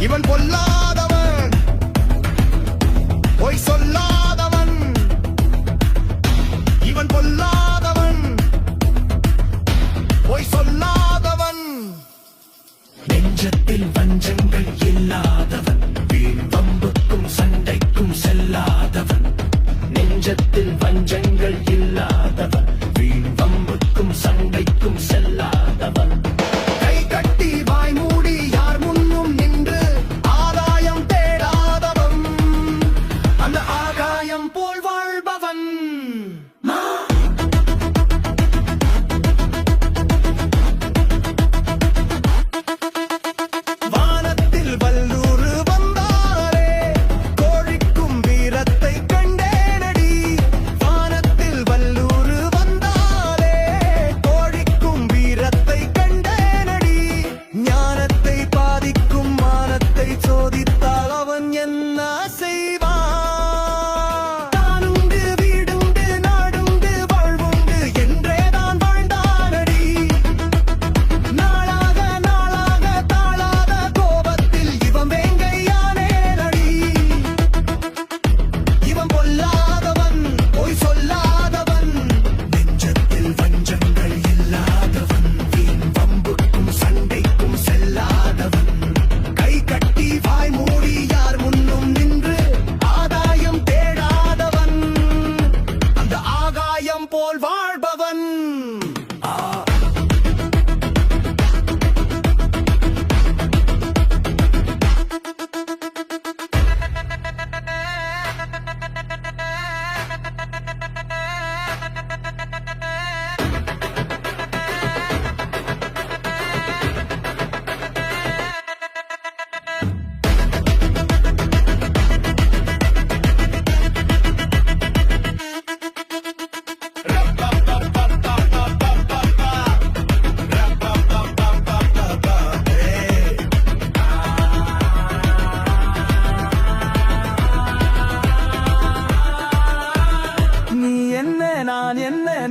இவன் பொல்லா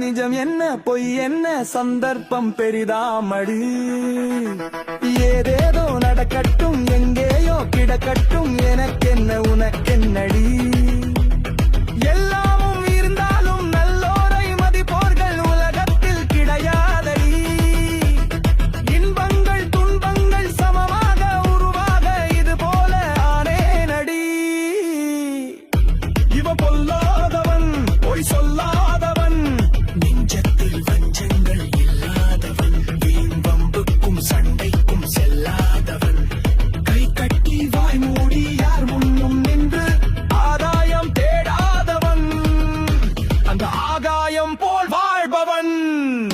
நெஞ்சம் என்ன? பொய் என்ன? சந்தர்ப்பம் பெரிதாமடி. ஏதேதோ நடக்கட்டும் எங்கேயோ கிடக்கட்டும் எனக்கென்ன வாழ்பவன்.